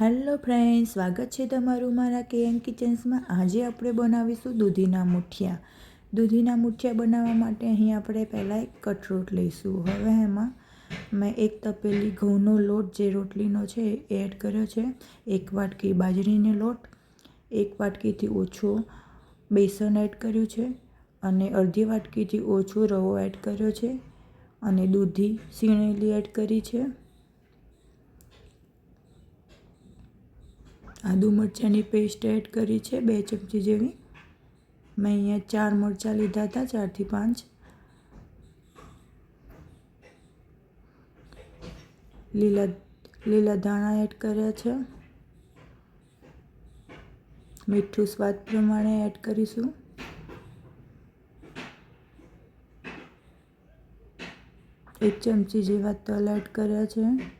Hello friend સ્વાગત છે તમારું મારા કેએમ કિચન્સમાં. આજે આપણે બનાવીશું દૂધીના મુઠિયા. દૂધીના મુઠિયા બનાવવા માટે અહીં આપણે પહેલાં એક કટરોટ લઈશું. હવે એમાં મેં એક તપેલી ઘઉંનો લોટ, જે રોટલીનો છે, એ એડ કર્યો છે. એક વાટકી બાજરીનો લોટ, એક વાટકીથી ઓછો બેસન એડ કર્યું છે અને અડધી વાટકીથી ઓછો રવો એડ કર્યો છે અને દૂધી સીણેલી એડ કરી છે. આદુ મરચાંની પેસ્ટ એડ કરી છે, બે ચમચી જેવી. મેં અહીંયા ચાર મરચાં લીધા હતા, ચારથી પાંચ. લીલા લીલા ધાણા એડ કર્યા છે. મીઠું સ્વાદ પ્રમાણે એડ કરીશું. એક ચમચી જેવા તલ એડ કર્યા છે.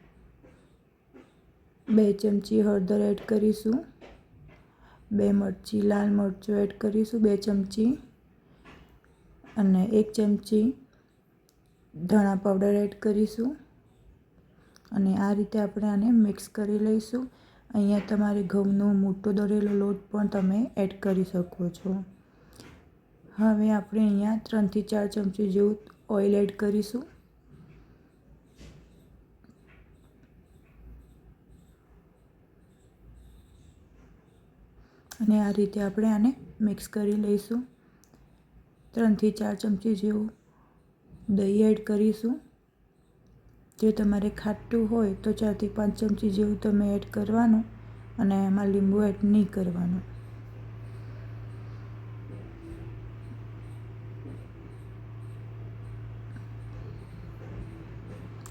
બે ચમચી હળદર એડ કરીશું. બે મરચી લાલ મરચું એડ કરીશું, બે ચમચી. અને એક ચમચી ધાણા પાવડર એડ કરીશું. અને આ રીતે આપણે આને મિક્સ કરી લઈશું. અહીંયા તમારે ઘઉંનો મોટો દરેલો લોટ પણ તમે એડ કરી શકો છો. હવે આપણે અહીંયા ત્રણથી ચાર ચમચી જેવું ઓઇલ એડ કરીશું. અને આ રીતે આપણે આને મિક્સ કરી લઈશું. ત્રણથી ચાર ચમચી જેવું દહીં એડ કરીશું. જો તમારે ખાટું હોય તો ચારથી પાંચ ચમચી જેવું તમે એડ કરવાનું અને એમાં લીંબુ એડ નહીં કરવાનું.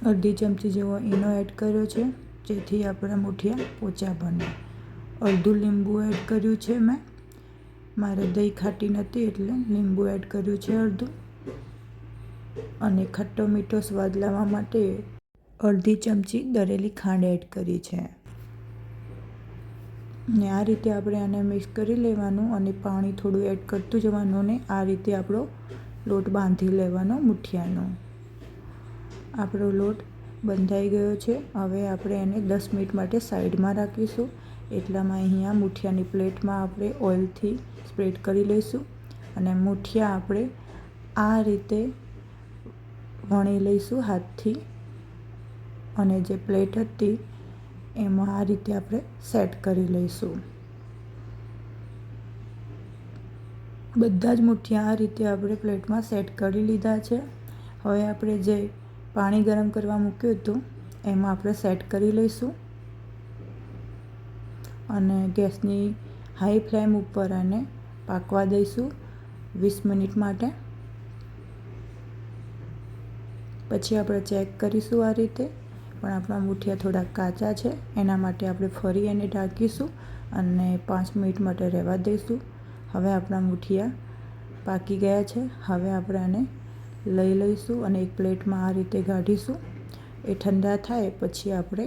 અડધી ચમચી જેવો ઈનો એડ કર્યો છે, જેથી આપણા મુઠિયા પોચા બને. અડધું લીંબુ એડ કર્યું છે મેં. મારે દહીં ખાટી નથી એટલે લીંબુ એડ કર્યું છે અડધું. અને ખટ્ટો મીઠો સ્વાદ લાવવા માટે અડધી ચમચી દરેલી ખાંડ એડ કરી છે. ને આ રીતે આપણે આને મિક્સ કરી લેવાનું અને પાણી થોડું એડ કરતું જવાનું ને આ રીતે આપણો લોટ બાંધી લેવાનો મુઠિયાનો. આપણો લોટ બંધાઈ ગયો છે. હવે આપણે એને દસ મિનિટ માટે સાઈડમાં રાખીશું. એટલામાં અહીંયા મૂઠિયાની પ્લેટમાં આપણે ઓઇલથી સ્પ્રેડ કરી લઈશું અને મૂઠિયા આપણે આ રીતે વણી લઈશું હાથથી અને જે પ્લેટ હતી એમાં આ રીતે આપણે સેટ કરી લઈશું. બધા જ મૂઠિયા આ રીતે આપણે પ્લેટમાં સેટ કરી લીધા છે. હવે આપણે જે પાણી ગરમ કરવા મૂક્યું હતું, એમાં આપણે સેટ કરી લઈશું. અને ગેસની હાઈ ફ્લેમ ઉપર આને પાકવા દઈશું વીસ મિનિટ માટે. પછી આપણે ચેક કરીશું આ રીતે. પણ આપણા મૂઠિયા થોડા કાચા છે, એના માટે આપણે ફરી એને ઢાંકીશું અને પાંચ મિનિટ માટે રહેવા દઈશું. હવે આપણા મૂઠિયા પાકી ગયા છે, હવે આપણે આને લઈ લઈશું અને એક પ્લેટમાં આ રીતે કાઢીશું એ ઠંડા થાય, પછી આપણે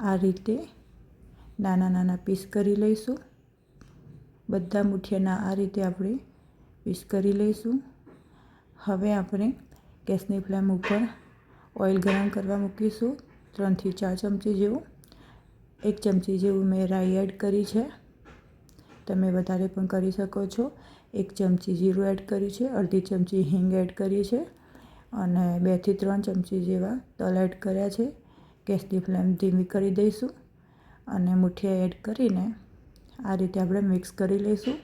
આ રીતે નાના નાના પીસ કરી લઈશું. બધા મુઠિયાના આ રીતે આપણે પીસ કરી લઈશું. હવે આપણે ગેસની ફ્લેમ ઉપર ઓઇલ ગરમ કરવા મૂકીશું. ત્રણથી ચાર ચમચી જેવું. એક ચમચી જેવું મેં રાઈ એડ કરી છે. તમે વધારે પણ કરી શકો છો. એક ચમચી જીરું એડ કર્યું છે. અડધી ચમચી હિંગ એડ કરી છે. અને બેથી ત્રણ ચમચી જેવા તલ એડ કર્યા છે. ગેસની ફ્લેમ ધીમી કરી દઈશું. અને મુઠિયા એડ કરીને આ રીતે આપણે મિક્સ કરી લઈશું.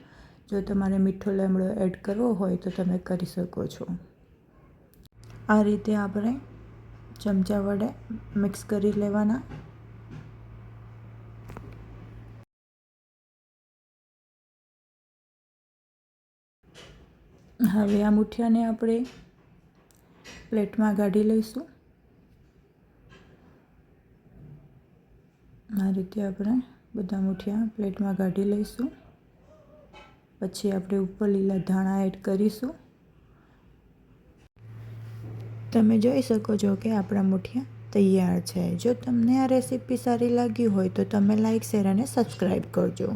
જો તમારે મીઠો લીમડો એડ કરવો હોય તો તમે કરી શકો છો. આ રીતે આપણે ચમચા વડે મિક્સ કરી લેવાના. હવે આ મુઠિયાને આપણે પ્લેટમાં કાઢી લઈશું. આ રીતે આપણે બધા મૂઠિયા પ્લેટમાં કાઢી લઈશું. પછી આપણે ઉપર લીલા ધાણા એડ કરીશું. તમે જોઈ શકો છો કે આપણા મુઠિયા તૈયાર છે. જો તમને આ રેસીપી સારી લાગી હોય તો તમે લાઈક, શેર અને સબસ્ક્રાઈબ કરજો.